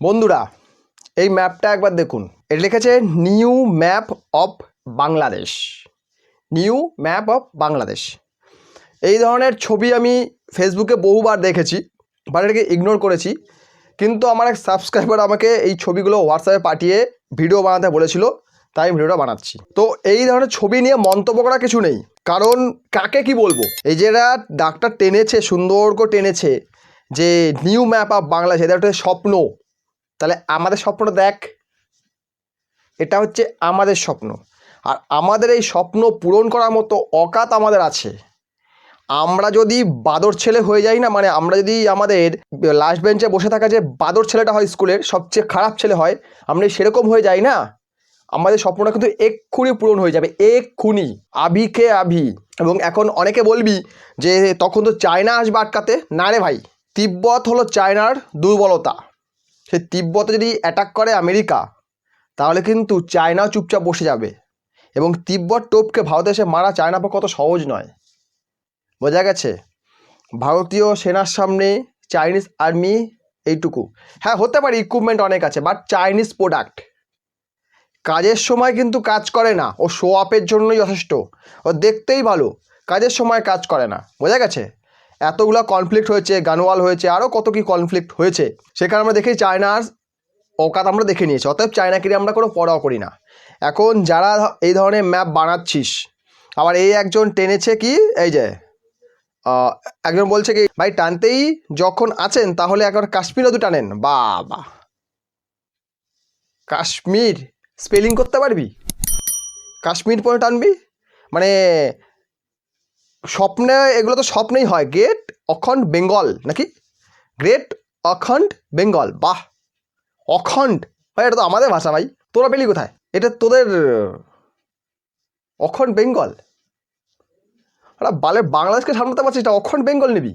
বন্ধুরা, এই ম্যাপটা একবার দেখুন। এটা লিখেছে new map of Bangladesh new map of Bangladesh এই ধরনের ছবি আমি ফেসবুকে বহুবার দেখেছি বাট এটাকে ইগনোর করেছি। কিন্তু আমার এক সাবস্ক্রাইবার আমাকে এই ছবিগুলো হোয়াটসঅ্যাপে পাঠিয়ে ভিডিও বানাতে বলেছিল, তাই ভিডিওটা বানাচ্ছি। তো এই ধরনের ছবি নিয়ে মন্তব্য করা কিছু নেই, কারণ কাকে কি বলব? এই যে এরা ডাক্তার টেনেছে, সুন্দর করে টেনেছে, যে নিউ ম্যাপ অফ বাংলাদেশ এটা একটা স্বপ্ন। তাহলে আমাদের স্বপ্ন দেখ। এটা হচ্ছে আমাদের স্বপ্ন। আর আমাদের এই স্বপ্ন পূরণ করার মতো অকাত আমাদের আছে। আমরা যদি বাদর ছেলে হয়ে যাই না মানে আমরা যদি আমাদের লাস্ট বেঞ্চে বসে থাকা যে বাদর ছেলেটা হয় স্কুলের, সবচেয়ে খারাপ ছেলে হয়, আমরা সেরকম হয়ে যাই না, আমাদের স্বপ্নটা কিন্তু এক্ষুনি পূরণ হয়ে যাবে, এক্ষুনি। আভিকে আভি এবং এখন অনেকে বলবি যে তখন তো চায়না আসবে আটকাতে। না রে ভাই, তিব্বত হলো চায়নার দুর্বলতা। সে তিব্বতে যদি অ্যাটাক করে আমেরিকা, তাহলে কিন্তু চায়নাও চুপচাপ বসে যাবে। এবং তিব্বত টোপকে ভারতে এসে মারা চায়না পক্ষে কত সহজ নয়। বোঝা গেছে? ভারতীয় সেনার সামনে চাইনিজ আর্মি এইটুকু। হ্যাঁ হতে পারে ইকুইপমেন্ট অনেক আছে বাট চাইনিজ প্রোডাক্ট কাজের সময় কিন্তু কাজ করে না। ও শো আপের জন্যই যথেষ্ট। ও দেখতেই ভালো, কাজের সময় কাজ করে না। বোঝা গেছে? এতগুলো কনফ্লিক্ট হয়েছে গানওয়াল হয়েছে আরও কত কি কনফ্লিক্ট হয়েছে, সেখানে আমরা দেখি চায়নার অকাত আমরা দেখে নিয়েছি, অতএব চায়নাকে আমরা কোনো পড়াও করি না। এখন যারা এই ধরনের ম্যাপ বানাচ্ছিস, আবার এই একজন টেনেছে কি, এই যে একজন বলছে কি, ভাই, টানতেই যখন আছেন, তাহলে একবার কাশ্মীরও তো টানেন। বা বা কাশ্মীর স্পেলিং করতে পারবি? কাশ্মীর পরে টানবি? মানে স্বপ্নে, এগুলো তো স্বপ্নেই হয়। গ্রেট অখণ্ড বেঙ্গল নাকি? গ্রেট অখণ্ড বেঙ্গল বাহ! অখণ্ড ভাই, এটা তো আমাদের ভাষা ভাই। তোরা পেলি কোথায়? এটা তোদের অখণ্ড বেঙ্গল ওরা বালে বাংলাদেশকে সামলাতে পারছিস এটা অখণ্ড বেঙ্গল নিবি।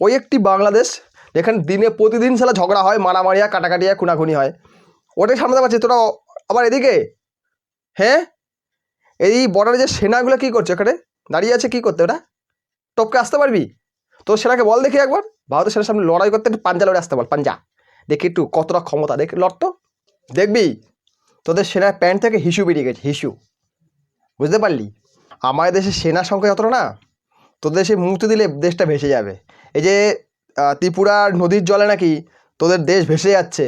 ওই একটি বাংলাদেশ, যেখানে দিনে প্রতিদিন সালা ঝগড়া হয় মারামারিয়া কাটাকাটিয়া কাটাকাটি খুনাখুনি হয়। ওটাই সামলাতে পারছিস, তোরা আবার এদিকে? হ্যাঁ? এই বর্ডারে যে সেনাগুলো কী করছে ওখানে? দাঁড়িয়ে আছে কী করতে ওটা টপকে আসতে পারবি? তোর সেনাকে বল দেখি একবার। ভারতের সেনার সামনে লড়াই করতে পাঞ্জা লড়ে আসতে বল, পাঞ্জা। দেখি একটু কতটা ক্ষমতা, দেখি, লড় তো। দেখবি? তোদের সেনার প্যান্ট থেকে হিসু বেরিয়ে গেছে, হিসু। বুঝতে পারলি? আমাদের দেশে সেনা সংখ্যা যতটা না, তোদের দেশে মুক্তি দিলে দেশটা ভেসে যাবে। এই যে ত্রিপুরার নদীর জলে নাকি তোদের দেশ ভেসে যাচ্ছে।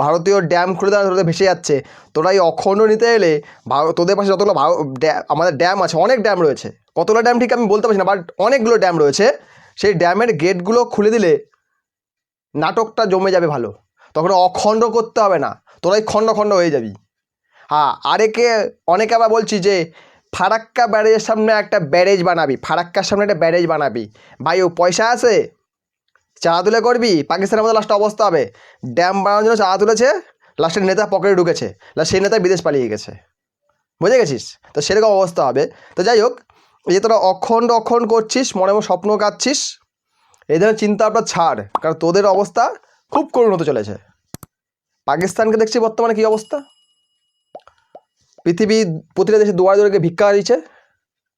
ভারতীয় ড্যাম খুলে দেওয়া তোদের ভেসে যাচ্ছে। তোরা এই অখণ্ড নিতে এলে তোদের পাশে যতগুলো আমাদের ড্যাম আছে, অনেক ড্যাম রয়েছে। কতগুলো ড্যাম ঠিক আমি বলতে পারছি না বাট অনেকগুলো ড্যাম রয়েছে। সেই ড্যামের গেটগুলো খুলে দিলে নাটকটা জমে যাবে ভালো। তখন অখণ্ড করতে হবে না তোরাই খণ্ড খণ্ড হয়ে যাবি। হ্যাঁ আরেকে, অনেকে আবার বলছি যে ফারাক্কা ব্যারেজের সামনে একটা ব্যারেজ বানাবি, ফারাক্কার সামনে একটা ব্যারেজ বানাবি। ভাই, ও পয়সা আছে? চাঁদা তুলে করবি? পাকিস্তানের মতো লাস্ট অবস্থা হবে। ড্যাম বানানোর জন্য চাঁদা তুলেছে লাস্টের নেতা পকেটে ঢুকেছে। লাস্ট সেই নেতা বিদেশ পালিয়ে গেছে। বুঝে গেছিস? তো সেরকম অবস্থা হবে। তো যাই হোক, এই যে তোরা অখণ্ড অখণ্ড করছিস, মনে মনে স্বপ্ন কাচ্ছিস এই ধরনের চিন্তা ভাবনা ছাড়। কারণ তোদের অবস্থা খুব করুণ হতে চলেছে। পাকিস্তানকে দেখছি বর্তমানে কী অবস্থা? পৃথিবীর প্রতিটা দেশে দুয়ারে দুয়ারে ভিক্ষা দিচ্ছে।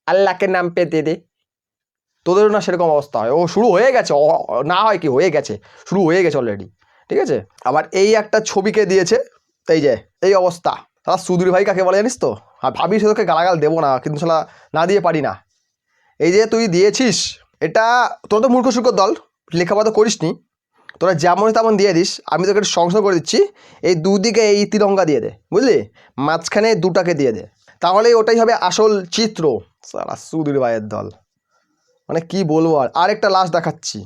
আল্লাহকে নাম পে দে দে। তোদেরও না সেরকম অবস্থা হয়। ও শুরু হয়ে গেছে না হয় কি, হয়ে গেছে, শুরু হয়ে গেছে অলরেডি ঠিক আছে? আবার এই একটা ছবিকে দিয়েছে, এই যে, এই অবস্থা। তারা সুধীর ভাই কাকে বলে জানিস তো? আর ভাবি সে তোকে গালাগাল দেবো না, কিন্তু শালা না দিয়ে পারি না। এই যে তুই দিয়েছিস, এটা তোরা তো মূর্খ শুকর দল, লেখাপড়া তো করিস নি তোরা যেমন তেমন দিয়ে দিস, আমি তোকে সংশোধন করে দিচ্ছি, এই দুদিকে এই তিরঙ্গা দিয়ে দে, বুঝলি? মাঝখানে দুটাকে দিয়ে দে। তাহলে ওটাই হবে আসল চিত্র সারা সুধীর ভাইয়ের দল। মানে কি বলব আর? আরেকটা লাশ দেখাচ্ছি।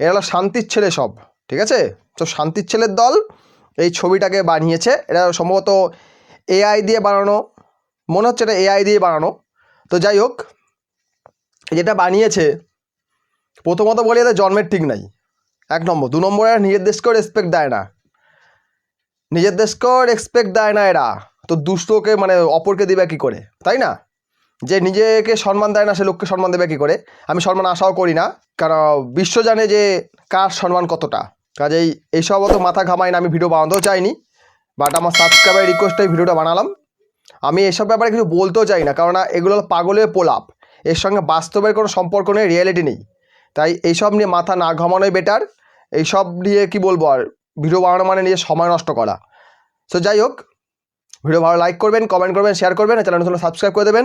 এরা হলো শান্তির ছেলে সব, ঠিক আছে? তো শান্তির ছেলের দল এই ছবিটাকে বানিয়েছে। এটা সম্ভবত এআই দিয়ে বানানো, মনে হচ্ছে এটা এআই দিয়ে বানানো। তো যাই হোক, যেটা বানিয়েছে, প্রথমত বলি এদের জন্মের ঠিক নাই। এক নম্বর। দু নম্বরে এরা নিজের দেশকেও রেসপেক্ট দেয় না। নিজের দেশকেও রেসপেক্ট দেয় না এরা। তো দুষ্টকে মানে অপরকে দেবে কি করে? তাই না? যে নিজেকে সম্মান দেয় না, সে লোককে সম্মান দেবে কী করে? আমি সম্মান আশাও করি না, কারণ বিশ্ব জানে যে কার সম্মান কতটা। কাজেই এইসব অত মাথা ঘামাই না, আমি ভিডিও বানাতেও চাইনি বাট আমার সাবস্ক্রাইবার রিকোয়েস্টে ভিডিওটা বানালাম। আমি এসব ব্যাপারে কিছু বলতেও চাই না কারণ এগুলো পাগলের পোলাপ। এর সঙ্গে বাস্তবের কোনো সম্পর্ক নেই রিয়ালিটি নেই। তাই এইসব নিয়ে মাথা না ঘামানোই বেটার এইসব নিয়ে কি বলব আর, ভিডিও বানানো মানে নিয়ে সময় নষ্ট করা। সো যাই হোক, ভিডিও ভালো লাইক করবেন কমেন্ট করবেন শেয়ার করবেন চ্যানেল সাবস্ক্রাইব করে দেবেন।